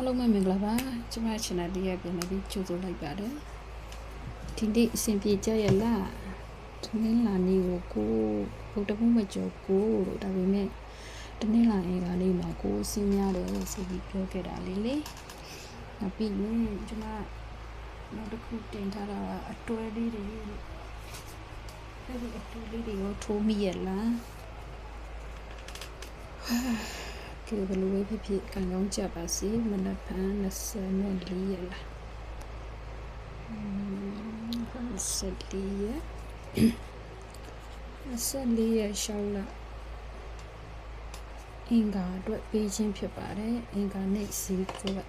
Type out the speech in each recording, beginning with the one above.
အားလုံးပဲမင်္ဂလာပါကျမ channel လေးရပြန်ပြီးကြိုဆိုလိုက်ပါတယ်ဒီနေ့အဆင်ပြေကြရဲ့လားတနင်္လာနေ့ကိုကိုဘုဒ္ဓဘုမကျော်ကိုလို့ဒါပေမဲ့တနင်္လာနေ့ကလေးမှာကိုစင်းရတယ်ဆိုပြီးပြောခဲ့တာလေးလေနောက်ပြီးရင်ကျမနောက်တစ်ခုတင်ထားတာကအတွဲလေးတွေလို့အဲ့ဒီအတွဲလေးတွေကိုထိုးမိရဲ့လား ကဲဘယ်လိုပဲဖြစ်ဖြစ်ကံကောင်းကြပါစေမနက်ဖြန်24ရက်လား24ရက်24ရက်ရှောင်းလာအင်္ဂါအတွက်ပေးခြင်းဖြစ်ပါတယ်အင်္ဂါနေ့စီကွက်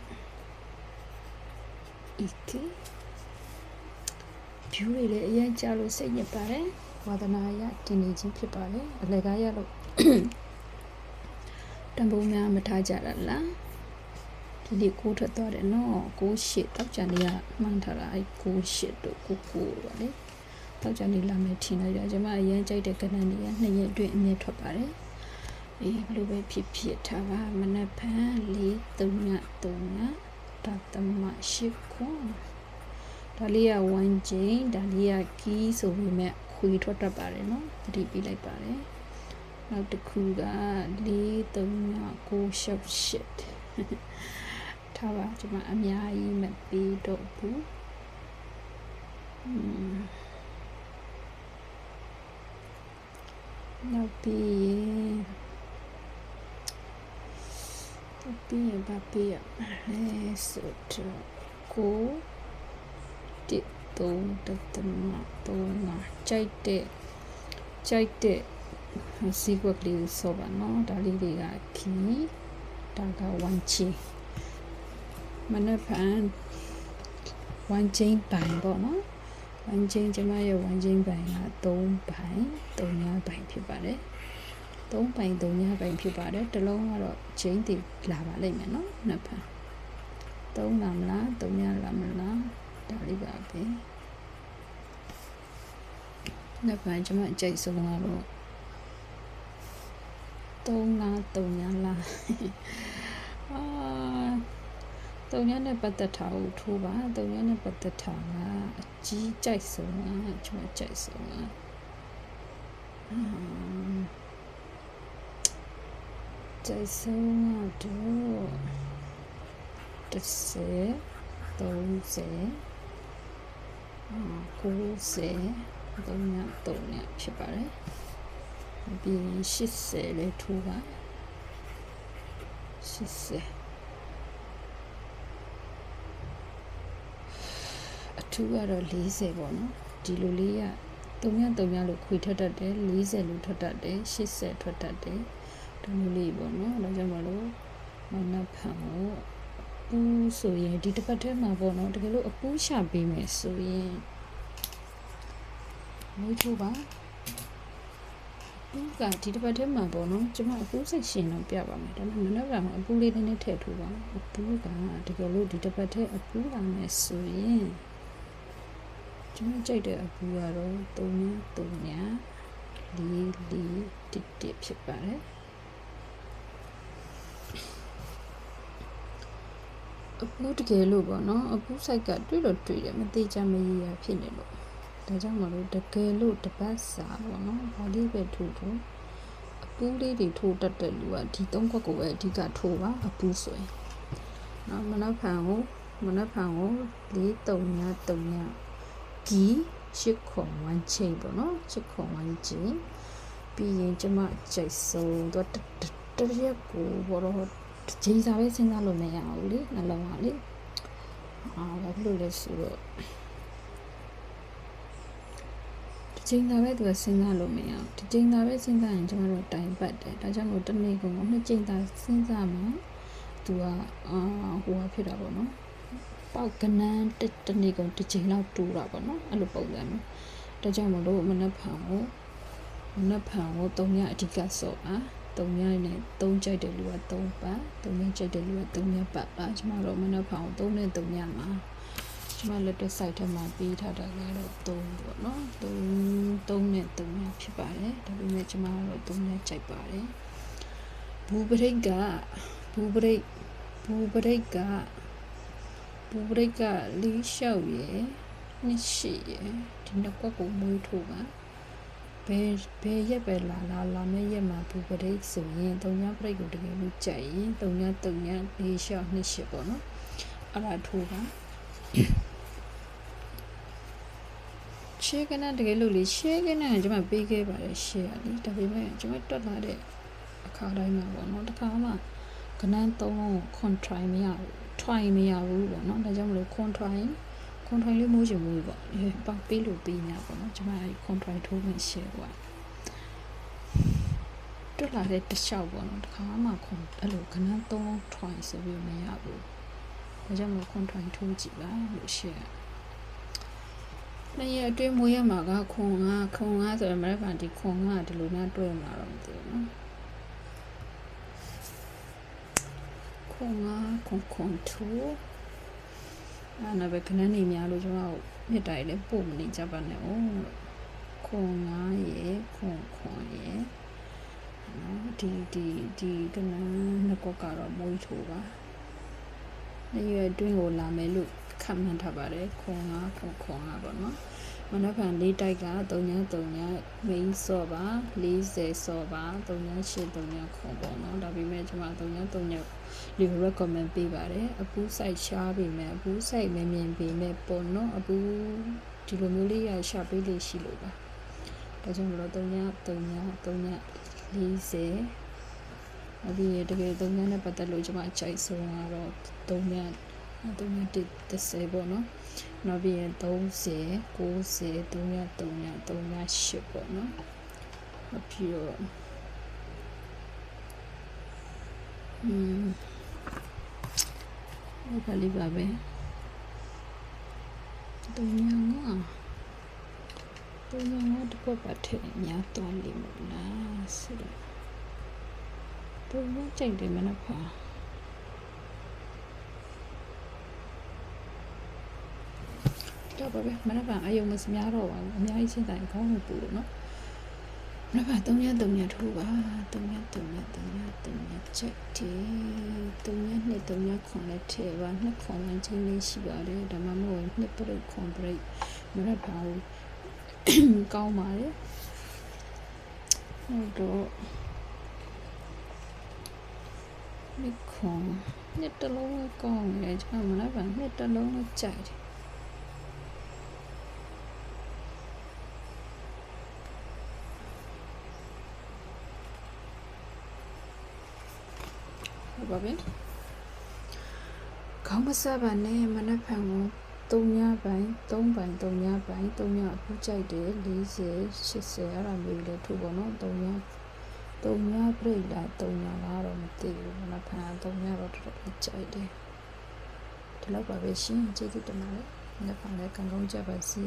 ဤကေဖြူတွေလည်းအရင်ကြာလို့စိတ်ညစ်ပါတယ်ဝါဒနာရတင်နေခြင်းဖြစ်ပါတယ်အလကားရလို့ တံပိုးများမထားကြတာလားဒီဒီကိုထွက်သွားတယ်နော်ကိုရှစ်တောက်ကြနေရမှန်းထားတာအဲကိုရှစ်တို့ကိုကိုပါလေတောက်ကြနေလာမယ်ထင်လိုက်တာကျွန်မအရင်ကြိုက်တဲ့ကဏ္ဍနေရနှစ်ရက်အတွင်းအမြဲထွက်ပါတယ်အေးဘယ်လိုပဲဖြစ်ဖြစ်ထားပါမနက်ဖြန်၄3ည3ညဒါသမရှိခွန်ဒါလေးက1ချိန်ဒါလေးကကီးဆိုပေမဲ့ခွေထွက်တတ်ပါတယ်နော်သတိပေးလိုက်ပါတယ် နောက်တစ်ခုက4 3 9 6 8ထားပါကျွန်မအများကြီးမပေးတော့ဘူးอืมနောက်ပြီးရင်နောက်ပြီးရင်ဘာပေးရမလဲဆိုတော့ကိုတစ်သုံးတသမသုံးမှာကြိုက်တဲ့ကြိုက်တဲ့ စီကွက်ကလေးကိုစောပါနော်ဒါလေးတွေကခီဒါက1ချင်းမနက်ဖြန်1ချင်းပိုင်ပေါ့နော်1ချင်းကျမရဲ့1ချင်းပိုင်က3ပိုင်3ညပိုင်ဖြစ်ပါတယ်3ပိုင်3ညပိုင်ဖြစ်ပါတယ်တစ်လုံးကတော့ချင်းတည်လာပါလိမ့်မယ်နော်မနက်ဖြန်3လာမလား3ညလာမလားဒါလေးပါပဲမနက်ဖြန်ကျမအကြိုက်ဆုံးကတော့ 3လား3ညလားအာ3ညနဲ့ပတ်သက်တာကိုထိုးပါ3ညနဲ့ပတ်သက်တာကအကြီးကြိုက်ဆုံးကကျွန်တော်ကြိုက်ဆုံးကအာကြိုက်ဆုံးကတော့30 30အာ90 3ည3ညဖြစ်ပါတယ် ပြီး80လေးထိုးပါ80အထူးကတော့40ပေါ့နော်ဒီလိုလေးက3ည3ညလို့ခွေထွက်တတ်တယ်40လို့ထွက်တတ်တယ်80ထွက်တတ်တယ်ဒါမျိုးလေးပေါ့နော်ဒါကြောင့်မလို့မနက်ဖြန်ကိုပူးဆိုရင်ဒီတစ်ပတ်ထဲမှာပေါ့နော်တကယ်လို့အပူးရှာပေးမယ်ဆိုရင်မွေးထိုးပါပူး ကဒီတစ်ပတ်ထဲမှာပေါ့နော်ကျွန်မအပူးဆက်ရှင်တော့ပြပါမယ်ဒါပေမဲ့မနေ့ကအပူးလေးနည်းနည်းထည့်ထိုးပါအပူးကတကယ်လို့ဒီတစ်ပတ်ထဲအပူးလာမယ်ဆိုရင်ကျွန်မကြိုက်တဲ့အပူးကတော့3ည3ညလေးလေးတစ်တစ်ဖြစ်ပါတယ်အပူးတကယ်လို့ပေါ့နော်အပူးဆိုင်ကတွေ့လို့တွေ့တယ်မသေးချာမရရဖြစ်နေလို့ ဒါကြောင့်မလို့တကယ်လို့တပတ်စာပေါ့နော်ဘာလေးပဲထိုးထိုးအပူးလေးတွေထိုးတတ်တဲ့လူကဒီသုံးခွက်ကိုပဲအဓိကထိုးပါအပူးဆိုရင်နော်မနက်ဖြန်ကိုမနက်ဖြန်ကို၄3ည3ညကီရှစ်ခွန်ဝမ်းချိန်ပေါ့နော်ရှစ်ခွန်ဝမ်းချိန်ပြီးရင်ကျမကြိုက်ဆုံးတော့တရက်ကိုဘောတော့ဂျိမ်းစာပဲစဉ်းစားလို့မရဘူးလေနှလုံးကလေအာဘာဖြစ်လို့လဲဆိုတော့ ဒီချိန်သာပဲသူကစဉ်းစားလို့မရဘူးဒီချိန်သာပဲစဉ်းစားရင်ကျမတို့တိုင်ပတ်တယ်ဒါကြောင့်မို့တနေ့ကုန်နှစ်ချိန်သာစဉ်းစားမှသူကအာဟိုဟာဖြစ်တာပေါ့နော်ပေါက်ကနန်းတစ်တနေ့ကုန်တစ်ချိန်လောက်တူတာပေါ့နော်အဲ့လိုပုံစံမျိုးဒါကြောင့်မလို့မနှက်ဖန်ကိုမနှက်ဖန်ကို၃ညအဓိကစော့ပါ၃ညနဲ့၃ကြိုက်တဲ့လူက၃ပတ်၃ညကြိုက်တဲ့လူက၃ညပတ်ပါကျမတို့မနှက်ဖန်ကို၃နဲ့၃ညမှာ ကျမလက်တဲ့ site ထဲမှာပေးထားတာကတော့3ပေါ့နော်3 3နဲ့3ညဖြစ်ပါတယ်ဒါပေမဲ့ကျမကတော့3ညကြိုက်ပါတယ်ဘူပရိတ်ကဘူပရိတ်ဘူပရိတ်ကဘူပရိတ်ကလေးလျှောက်ရယ်နှစ်ရှိရယ်ဒီနှစ်ကွက်ကိုမွေးထိုးပါဘယ်ဘယ်ရက်ပဲလာလာလာမယ့်ရက်မှာဘူပရိတ်ဆိုရင်တုံညာပရိတ်ကိုတကယ်လို့ကြိုက်ရင်တုံညာတုံညာလေးလျှောက်နှစ်ရှိပေါ့နော်အဲ့ဒါထိုးပါ ရှေ့ကနတကယ်လို့လေရှေ့ကနကကျွန်မပေးခဲ့ပါတယ်ရှေ့ကလေဒါပေမဲ့ကျွန်မတွက်လာတဲ့အခါတိုင်းမှာပေါ့နော်တခါမှကနန်းသုံးလုံးကို control မရဘူး try မရဘူးပေါ့နော်ဒါကြောင့်မလို့ control control လေးမိုးချင်မိုးပေါ့အဲပောက်ပေးလို့ပေးညာပေါ့နော်ကျွန်မအဲ control ထိုးမှရှေ့ကွာတွက်လာတဲ့တစ်လျှောက်ပေါ့နော်တခါမှခွန်အဲ့လိုကနန်းသုံးလုံး try ဆိုပြီးမရဘူးဒါကြောင့်မလို့ control ထိုးကြည့်ပါလို့ရှေ့က နှစ်ရက်အတွင်းမွေးရမှာကခွန်ကခွန်ကဆိုရင်မရဖန်ဒီခွန်ကဒီလိုများတွေ့မှာတော့မသိဘူးနော်ခွန်ကခွန်ခွန်ထူအဲ့နာပဲခဏနေများလို့ကျွန်တော်မြစ်တိုင်လည်းပို့မနေကြပါနဲ့哦ခွန်ကရေခွန်ခွန်ရေနော်ဒီဒီဒီကနန်းနှစ်ကွက်ကတော့မွေးထူပါနှစ်ရက်အတွင်းကိုလာမယ်လို့ ခန့်မှန်းထားပါတယ်ခွန်ကခွန်ခွန်ကပေါ့နော်မနက်ဖြန်လေးတိုက်က3ည3ည main ဆော့ပါ40ဆော့ပါ3ည8 3ညခွန်ပေါ့နော်ဒါပေမဲ့ကျွန်မ3ည3ညလေး recommend ပေးပါတယ်အပူး site ရှားပေးမယ်အပူး site မမြင်ပေးမယ်ပေါ့နော်အပူးဒီလိုမျိုးလေးရရှာပေးလေးရှိလို့ပါဒါကြောင့်မလို့3ည3ည3ည40အပြီးရတကယ်3ညနဲ့ပတ်သက်လို့ကျွန်မအကြိုက်ဆုံးကတော့3ည 3ည30ပေါ့နော်နောက်ပြီးရင်30 90 3 3 3 8ပေါ့နော်အပြီးတော့อืมဘာလေးပါပဲတုံညာငါတုံညာငါတပတ်ပတ်ထဲများသွားလိမ့်မလားဆိုတော့တုံညာကြိုက်တယ်မနက်ဖာတော့ ပါပဲမနက်ဖြန်အယုံမစများတော့ပါဘူးအများကြီးစဉ်းစားရင်ခေါင်းကိုပူလို့နော်မနက်ဖြန်3ရက်3ရက်ထိုးပါ3ရက်3ရက်3ရက်3ရက်ချက်တီ3ရက်2 3ရက်ခွန်လက်ထဲပါနှစ်ခွန်လမ်းချင်းလေးရှိပါတယ်ဒါမှမဟုတ်နှစ်ပရိတ်ခွန်ပရိတ်မနက်ဖြန်ကောင်းပါတယ်ဟုတ်တော့နှစ်ခွန်နှစ်တလုံးကောင်းတယ်ကျွန်တော်မနက်ဖြန်နှစ်တလုံးနဲ့ကြိုက်တယ် ပါပြီခေါင်းမဆက်ပါနဲ့မနက်ဖြန်ကို3ညပိုင်း3ပိုင်း3ညပိုင်း3ညအခုကြိုက်တယ်40 80အဲ့ဒါမျိုးလေးထုတ်ပါတော့3ည3ညပြိလာ3ညလားတော့မသိဘူးမနက်ဖြန်3ညတော့တော်တော်ကြိုက်တယ်ဒီလောက်ပါပဲရှင်ကျေးဇူးတင်ပါတယ်မနက်ဖြန်လည်းကံကောင်းကြပါစေ